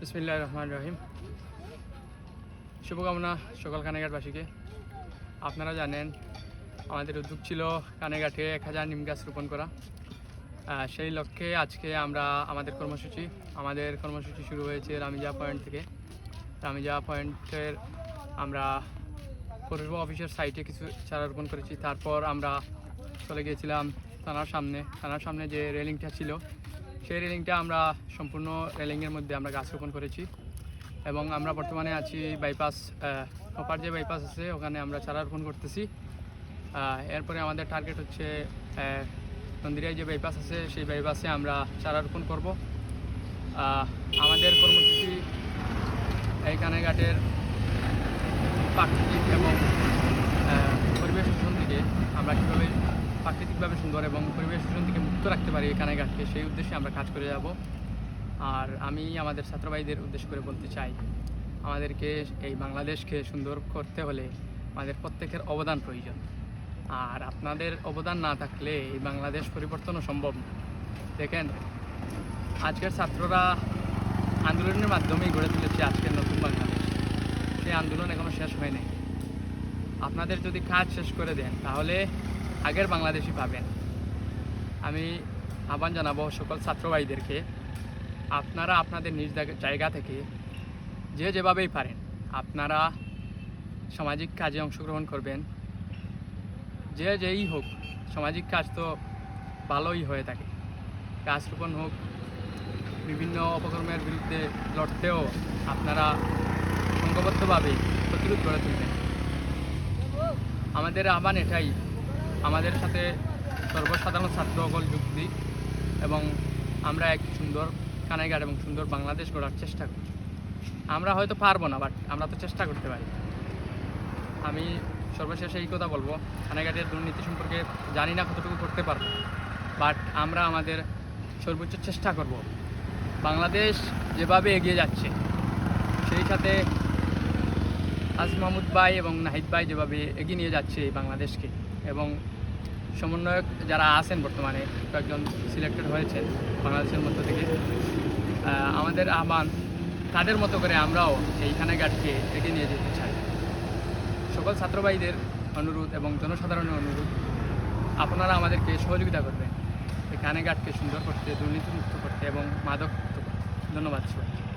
বিসমিল্লাহ রহমান রহিম শুভকামনা সকল কানেঘাটবাসীকে আপনারা জানেন, আমাদের উদ্যোগ ছিল কানেঘাটে এক হাজার নিম গাছ রোপণ করা। সেই লক্ষ্যে আজকে আমরা আমাদের কর্মসূচি আমাদের কর্মসূচি শুরু হয়েছে রামিজা পয়েন্ট থেকে। রামিজা পয়েন্টের আমরা পৌরসভা অফিসের সাইটে কিছু চারা রোপণ করেছি। তারপর আমরা চলে গিয়েছিলাম থানার সামনে। থানার সামনে যে রেলিংটা ছিল সেই রেলিংটা আমরা সম্পূর্ণ রেলিংয়ের মধ্যে আমরা গাছ রোপণ করেছি। এবং আমরা বর্তমানে আছি বাইপাস অপার যে বাইপাস আছে ওখানে আমরা চারা রোপণ করতেছি। এরপরে আমাদের টার্গেট হচ্ছে আহ, নন্দিরিয়ায় যে বাইপাস আছে সেই বাইপাসে আমরা চারা রোপণ করব। আমাদের কর্মসূচি এই কানেঘাটের প্রাকৃতিক এবং পরিবেশ থেকে আমরা কীভাবে প্রাকৃতিকভাবে সুন্দর এবং পরিবেশ দূষণ থেকে মুক্ত রাখতে পারি এই কানেঘাটকে সেই উদ্দেশ্যে আমরা কাজ করে যাব। আর আমি আমাদের ছাত্রভাইদের উদ্দেশ্য করে বলতে চাই, আমাদেরকে এই বাংলাদেশকে সুন্দর করতে হলে আমাদের প্রত্যেকের অবদান প্রয়োজন। আর আপনাদের অবদান না থাকলে এই বাংলাদেশ পরিবর্তনও সম্ভব না। দেখেন, আজকের ছাত্ররা আন্দোলনের মাধ্যমেই গড়ে তুলেছে আজকের নতুন বাংলাদেশ। সেই আন্দোলন এখনও শেষ হয়নি আপনাদের যদি কাজ শেষ করে দেন, তাহলে আগের বাংলাদেশই পাবেন আমি আহ্বান জানাব সকল ছাত্র ভাইদেরকে আপনারা আপনাদের নিজ জায়গা- থেকে যে যেভাবেই পারেন, আপনারা সামাজিক কাজে অংশগ্রহণ করবেন। যে যেই হোক, সামাজিক কাজ তো ভালোই হয়ে থাকে। গাছ রোপণ হোক, বিভিন্ন অপকর্মের বিরুদ্ধে লড়তেও আপনারা সংঘবদ্ধভাবে প্রতিরোধ গড়ে তুলবেন। আমাদের আহ্বান এটাই আমাদের সাথে সর্বসাধারণ ছাত্রসকল যোগ দিক এবং আমরা এক সুন্দর কানাইঘাট এবং সুন্দর বাংলাদেশ গড়ার চেষ্টা করি আমরা হয়তো পারব না বাট আমরা তো চেষ্টা করতে পারি। আমি সর্বশেষে এই কথা বলব, কানাইঘাটের দুর্নীতি সম্পর্কে জানি না কতটুকু করতে পারব বাট আমরা আমাদের সর্বোচ্চ চেষ্টা করব। বাংলাদেশ যেভাবে এগিয়ে যাচ্ছে, সেই সাথে আজ মাহমুদ ভাই এবং নাহিদ ভাই যেভাবে এগিয়ে নিয়ে যাচ্ছে এই বাংলাদেশকে, এবং সমন্বয়ক যারা আছেন বর্তমানে, কয়েকজন সিলেক্টেড হয়েছেন বাংলাদেশের মধ্য থেকে। আমাদের আহ্বান, তাদের মতো করে আমরাও এই কানাঘাটকে এগিয়ে নিয়ে যেতে চাই। সকল ছাত্র ভাইদের অনুরোধ এবং জনসাধারণের অনুরোধ, আপনারা আমাদেরকে সহযোগিতা করবেন। এই কানাঘাটকে সুন্দর করতে, দুর্নীতিমুক্ত করতে এবং মাদক করতে। ধন্যবাদ সবাইকে।